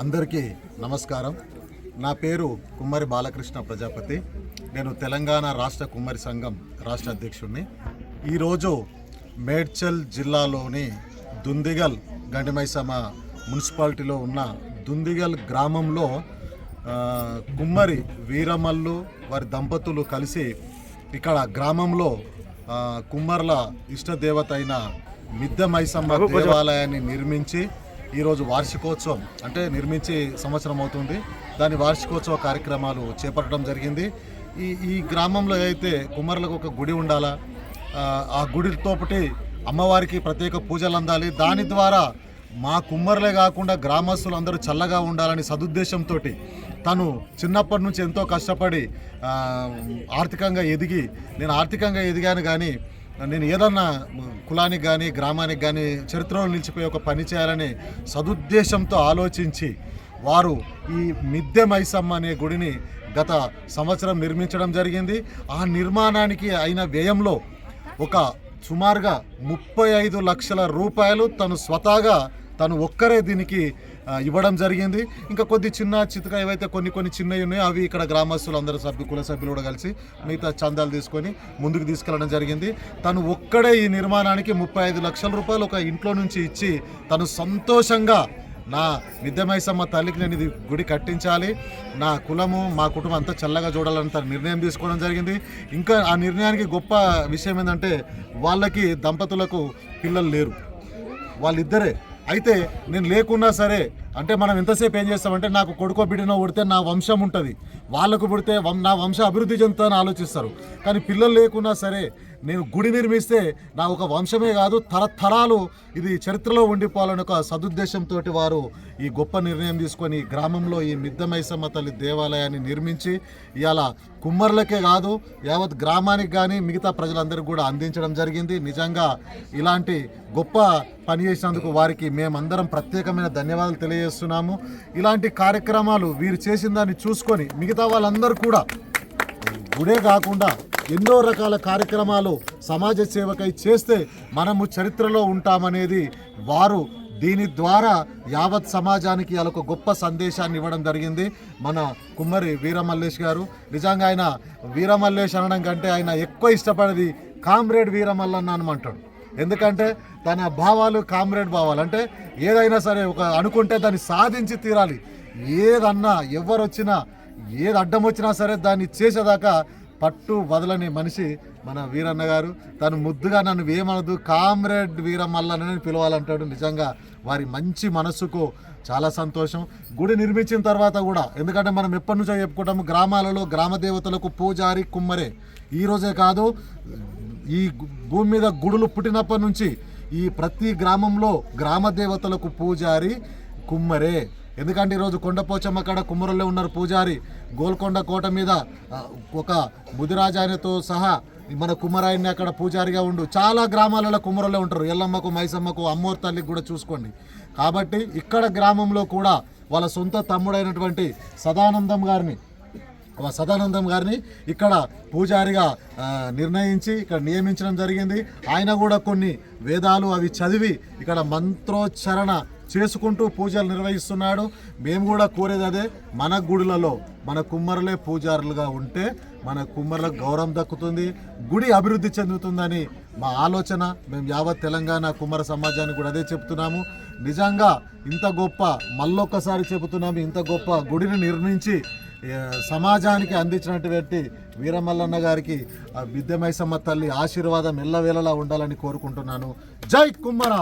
అందరికీ నమస్కారం. నా పేరు కుమ్మరి బాలకృష్ణ ప్రజాపతి. నేను తెలంగాణ రాష్ట్ర కుమ్మరి సంఘం రాష్ట్ర అధ్యక్షుడిని ఈరోజు మేడ్చల్ జిల్లాలోని దుందిగల్ గండిమైసమ మున్సిపాలిటీలో ఉన్న దుందిగల్ గ్రామంలో కుమ్మరి వీరమల్లు వారి దంపతులు కలిసి ఇక్కడ గ్రామంలో కుమ్మర్ల ఇష్టదేవత అయిన మిద్దె మైసమ్మ దేవాలయాన్ని నిర్మించి ఈరోజు వార్షికోత్సవం అంటే నిర్మించి సంవత్సరం అవుతుంది. దాని వార్షికోత్సవ కార్యక్రమాలు చేపట్టడం జరిగింది. ఈ ఈ గ్రామంలో అయితే కుమ్మరులకు ఒక గుడి ఉండాలా ఆ, గుడితోపటి అమ్మవారికి ప్రత్యేక పూజలు అందాలి. దాని ద్వారా మా కుమ్మరులే కాకుండా గ్రామస్తులు అందరూ చల్లగా ఉండాలని సదుద్దేశంతో తను చిన్నప్పటి నుంచి ఎంతో కష్టపడి ఆర్థికంగా ఎదిగి నేను ఆర్థికంగా ఎదిగాను కానీ నేను ఏదన్నా కులానికి కానీ గ్రామానికి కానీ చరిత్రలో నిలిచిపోయి ఒక పని చేయాలని సదుద్దేశంతో ఆలోచించి వారు ఈ మిద్దె మైసమ్మ అనే గుడిని గత సంవత్సరం నిర్మించడం జరిగింది. ఆ నిర్మాణానికి అయిన వ్యయంలో ఒక సుమారుగా ముప్పై ఐదు లక్షల రూపాయలు తను స్వతహాగా తను ఒక్కరే దీనికి ఇవ్వడం జరిగింది. ఇంకా కొద్ది చిన్న చితక ఏవైతే కొన్ని కొన్ని చిన్నవి ఉన్నాయో అవి ఇక్కడ గ్రామస్తులు అందరూ సభ్యు కుల సభ్యులు కూడా కలిసి మిగతా చందాలు తీసుకొని ముందుకు తీసుకెళ్ళడం జరిగింది. తను ఒక్కడే ఈ నిర్మాణానికి ముప్పై ఐదు లక్షల రూపాయలు ఒక ఇంట్లో నుంచి ఇచ్చి తను సంతోషంగా నా విద్యమైసమ్మ తల్లికి నేను ఇది గుడి కట్టించాలి. నా కులము మా కుటుంబం అంతా చల్లగా చూడాలని తన నిర్ణయం తీసుకోవడం జరిగింది. ఇంకా ఆ నిర్ణయానికి గొప్ప విషయం ఏంటంటే వాళ్ళకి దంపతులకు పిల్లలు లేరు. వాళ్ళిద్దరే అయితే నేను లేకున్నా సరే అంటే మనం ఎంతసేపు ఏం చేస్తామంటే నాకు కొడుకో బిడ్డనో పుడితే నా వంశం ఉంటుంది. వాళ్ళకు పుడితే వం- నా వంశ అభివృద్ధి చెందుతుందని ఆలోచిస్తారు. కానీ పిల్లలు లేకున్నా సరే నేను గుడి నిర్మిస్తే నా ఒక వంశమే కాదు తరతరాలు ఇది చరిత్రలో ఉండిపోవాలని ఒక సదుద్దేశంతో వారు ఈ గొప్ప నిర్ణయం తీసుకొని గ్రామంలో ఈ మిద్దమైసమ్మ తల్లి దేవాలయాన్ని నిర్మించి ఇలా కుమ్మర్లకే కాదు యావత్ గ్రామానికి కానీ మిగతా ప్రజలందరికీ కూడా అందించడం జరిగింది. నిజంగా ఇలాంటి గొప్ప పని చేసినందుకు వారికి మేమందరం ప్రత్యేకమైన ధన్యవాదాలు తెలియజేస్తున్నాము. ఇలాంటి కార్యక్రమాలు వీరు చేసిన దాన్ని చూసుకొని మిగతా వాళ్ళందరూ కూడా గుడే కాకుండా ఎన్నో రకాల కార్యక్రమాలు సమాజ సేవకై చేస్తే మనము చరిత్రలో ఉంటామనేది వారు దీని ద్వారా యావత్ సమాజానికి అలా ఒక గొప్ప సందేశాన్ని ఇవ్వడం జరిగింది. మన కుమ్మరి వీరమల్లేష్ గారు. నిజంగా ఆయన వీరమల్లేష్ అనడం కంటే ఆయన ఎక్కువ ఇష్టపడేది కామ్రేడ్ వీరమల్లన్న అనమంటాడు ఎందుకంటే తన భావాలు కామ్రేడ్ భావాలు. అంటే ఏదైనా సరే ఒక అనుకుంటే దాన్ని సాధించి తీరాలి. ఏదన్నా ఎవరు వచ్చినా ఏది అడ్డం వచ్చినా సరే దాన్ని చేసేదాకా పట్టు వదలని మనిషి మన వీరన్న గారు. తను ముద్దుగా నన్ను ఏమనదు కామ్రేడ్ వీరమల్లనని పిలవాలంటాడు నిజంగా. వారి మంచి మనస్సుకు చాలా సంతోషం. గుడి నిర్మించిన తర్వాత కూడా ఎందుకంటే మనం ఎప్పటి నుంచో చెప్పుకుంటాము గ్రామాలలో గ్రామ దేవతలకు పూజారి కుమ్మరే. ఈరోజే కాదు ఈ భూమి మీద గుడులు పుట్టినప్పటి నుంచి ఈ ప్రతి గ్రామంలో గ్రామ దేవతలకు పూజారి కుమ్మరే. ఎందుకంటే ఈరోజు కొండపోచమ్మ కాడ కుమ్మరుల్లో ఉన్నారు పూజారి. గోల్కొండ కోట మీద ఒక ఒక ముదిరాజాయనతో సహా మన కుమ్మరాయన్ని అక్కడ పూజారిగా ఉండు. చాలా గ్రామాలలో కుమ్మరులే ఉంటారు. ఎల్లమ్మకు మైసమ్మకు అమ్మోర్ తల్లికి కూడా చూసుకోండి. కాబట్టి ఇక్కడ గ్రామంలో కూడా వాళ్ళ సొంత తమ్ముడైనటువంటి సదానందం గారిని సదానందం గారిని ఇక్కడ పూజారిగా నిర్ణయించి ఇక్కడ నియమించడం జరిగింది. ఆయన కూడా కొన్ని వేదాలు అవి చదివి ఇక్కడ మంత్రోచ్చరణ చేసుకుంటూ పూజలు నిర్వహిస్తున్నాడు. మేము కూడా కోరేది అదే మన గుడులలో మన కుమ్మరులే పూజారులుగా ఉంటే మన కుమ్మరులకు గౌరవం దక్కుతుంది గుడి అభివృద్ధి చెందుతుందని మా ఆలోచన. మేము యావత్ తెలంగాణ కుమ్మర సమాజానికి కూడా అదే చెప్తున్నాము. నిజంగా ఇంత గొప్ప మళ్ళొక్కసారి చెబుతున్నాము ఇంత గొప్ప గుడిని నిర్మించి సమాజానికి అందించినటువంటి వీరమల్లన్న గారికి విద్యమైసమ్మ తల్లి ఆశీర్వాదం ఎల్లవేళలా ఉండాలని కోరుకుంటున్నాను. జై కుమ్మర!